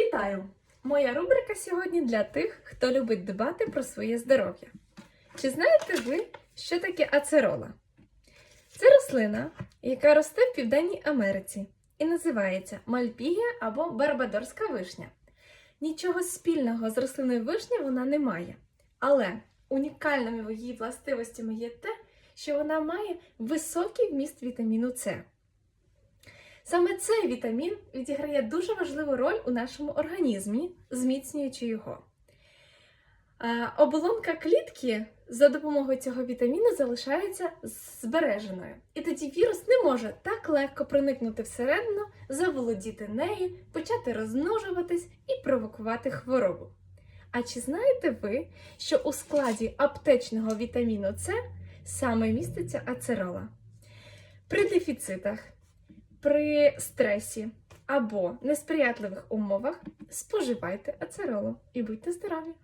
Вітаю! Моя рубрика сьогодні для тих, хто любить дбати про своє здоров'я. Чи знаєте ви, що таке ацерола? Це рослина, яка росте в Південній Америці і називається мальпігія або барбадорська вишня. Нічого спільного з рослиною вишні вона не має. Але унікальними її властивостями є те, що вона має високий вміст вітаміну С. Саме цей вітамін відіграє дуже важливу роль у нашому організмі, зміцнюючи його. Оболонка клітки за допомогою цього вітаміну залишається збереженою. І тоді вірус не може так легко проникнути всередину, заволодіти нею, почати розмножуватись і провокувати хворобу. А чи знаєте ви, що у складі аптечного вітаміну С саме міститься ацерола? При дефіцитах при стресі або несприятливих умовах споживайте ацеролу і будьте здорові!